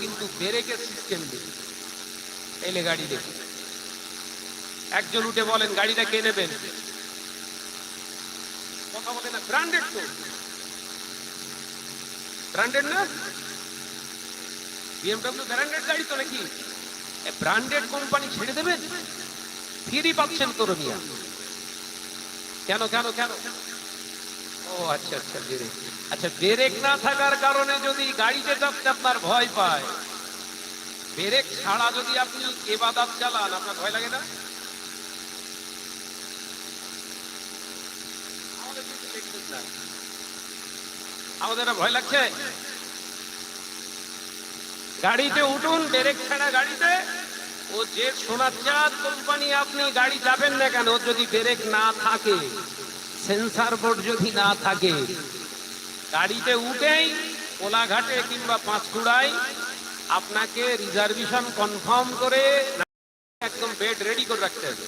কিন্তু ব্রেকের সিস্টেম নেই। এলে গাড়ি দেখে। একজন উঠে বলেন, গাড়িটা কে নেবেন? কথা বলে না ব্র্যান্ডেড তো। ব্র্যান্ডেড না? বিএমডব্লিউ ব্র্যান্ডেড গাড়ি তো নাকি? ব্র্যান্ডেড কোম্পানি ছেড়ে দেবেন? ফ্রি পাচ্ছেন তো রমিয়া কেন কেন কেন? ও আচ্ছা আচ্ছা ব্রেক আচ্ছা ব্রেক না থাকার কারণে যদি গাড়িতে চাপতে আপনার ভয় পায়, ব্রেক ছাড়া যদি আপনি এবাদাত চালান, আপনার ভয় লাগে না? আমাদের ভয় লাগছে? গাড়িতে উঠুন, ব্রেক ছাড়া গাড়িতে। ও যে সোনার চাঁদ কোম্পানি আপনি গাড়ি যাবেন না কেন, যদি ব্রেক না থাকে, সেন্সার বোর্ড যদি না থাকে গাড়িতে উঠেই, কোলাঘাটে কিংবা পাঁচকুড়ায় আপনাকে রিজার্ভেশন কনফার্ম করে একদম বেড রেডি করে রাখতে হবে।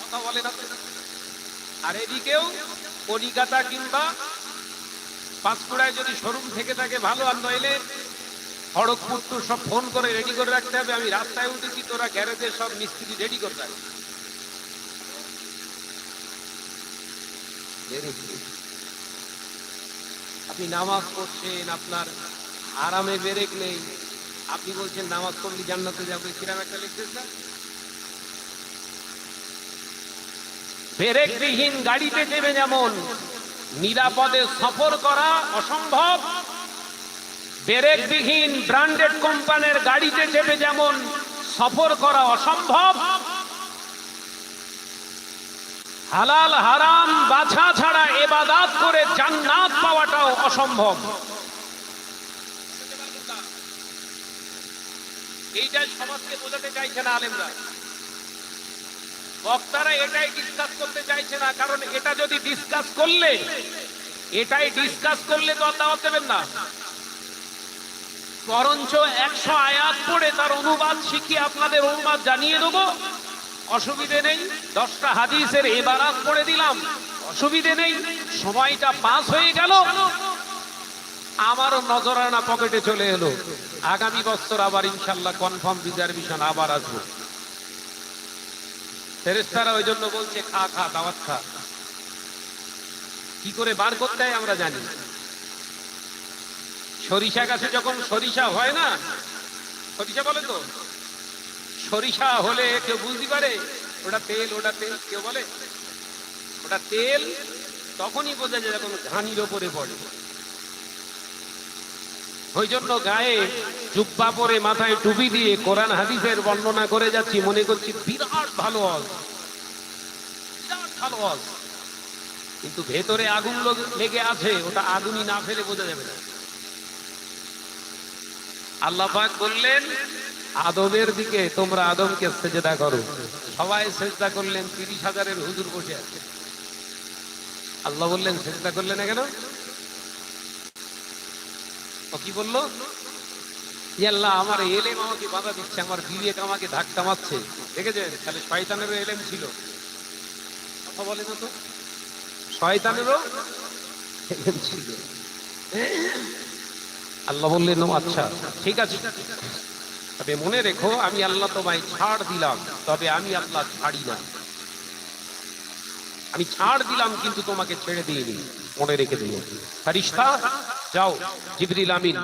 কথা বলেন আর এদিকেও কলিকাতা কিংবা পাঁচকুড়ায় যদি শোরুম থেকে থাকে, ভালো আর নইলে খড়গপুর তো সব ফোন করে রেডি করে রাখতে হবে। আমি রাস্তায় উঠেছি, তোরা গ্যারেজে সব মিস্ত্রি রেডি করে রাখবে আপনি নামাজ পড়ছেন, আপনার আরামে বেরেক নেই। আপনি বলছেন, নামাজ পড়লে জান্নাতে যাবে। কিরাম একটা লিখতেন না বেরেকবিহীন গাড়িতে চেপে যেমন নিরাপদে সফর করা অসম্ভব, বেরেকবিহীন ব্র্যান্ডেড কোম্পানির গাড়িতে চেপে যেমন সফর করা অসম্ভব হালাল, হারাম, বাছা ছাড়া এবাদাত করে জান্নাত পাওয়াটাও অসম্ভব। এইটাই সমাজকে বোঝাতে চাইছে না আলেমরা। বক্তারা এটাই ডিসকাস করতে চাইছে না, কারণ এটা যদি ডিসকাস করলে, এটাই ডিসকাস করলে তো দাওয়াত দেবেন না। বরঞ্চ একশো আয়াত পড়ে তার অনুবাদ শিখিয়ে আপনাদের অনুবাদ জানিয়ে দেবো। অসুবিধে নেই, দশটা হাদিসের এবারাত পড়ে দিলাম। অসুবিধে নেই, সময়টা পাস হয়ে গেল। আমারও নজরানা পকেটে চলে এলো। আগামী বছর আবার ইনশাল্লাহ কনফার্ম রিজার্ভেশন আবার আসব। ফেরেস্তারা ওই জন্য বলছে, খা খা, দাওয়াত খা। কি করে বার করতে হয় আমরা জানি। সরিষা গাছে যখন সরিষা হয় না, সরিষা বলে তো? সরিষা হলে কেউ বুঝতে পারে, ওটা তেল ওটা তেল, কেউ বলে? ওটা তেল, তখনই বোঝা যায় যখন ঘানির ওপরে পড়ে। ওই জন্য গায়ে জুব্বা পরে মাথায় টুপি দিয়ে কোরআন হাদিসের বর্ণনা করে যাচ্ছি, মনে করছি বিরাট ভালো হজ বিরাট ভালো হজ কিন্তু ভেতরে আগুন লেগে আছে, ওটা আগুনই না ফেলে বোঝা যাবে না। আল্লাহ পাক বললেন আদমের দিকে তোমরা আদমকে সেজদা করো। সবাই সেজদা করলেন, তিরিশ হাজারের হুজুর বসে আছে। আল্লাহ বললেন, সেজদা করলে না কেন? ও কি বলল? ই আল্লাহ, আমার এলেম আমাকে বাধা দিচ্ছে, আমার বিবেক আমাকে ধাক্কা মারছে। দেখেছেন? তাহলে শয়তানেরও এলেম ছিল। কথা বলে না তো। শয়তানেরও এলেম ছিল। আল্লাহ বললেন, "ও আচ্ছা ঠিক আছে। তবে মনে রেখো, আমি আল্লাহ তোমায় ছাড় দিলাম, তবে আমি আল্লাহ ছাড়ি না। আমি ছাড় দিলাম, কিন্তু তোমাকে ছেড়ে দিইনি। মনে রেখে দিও। ফারিস্তা যাও, জিবরিল আমিন।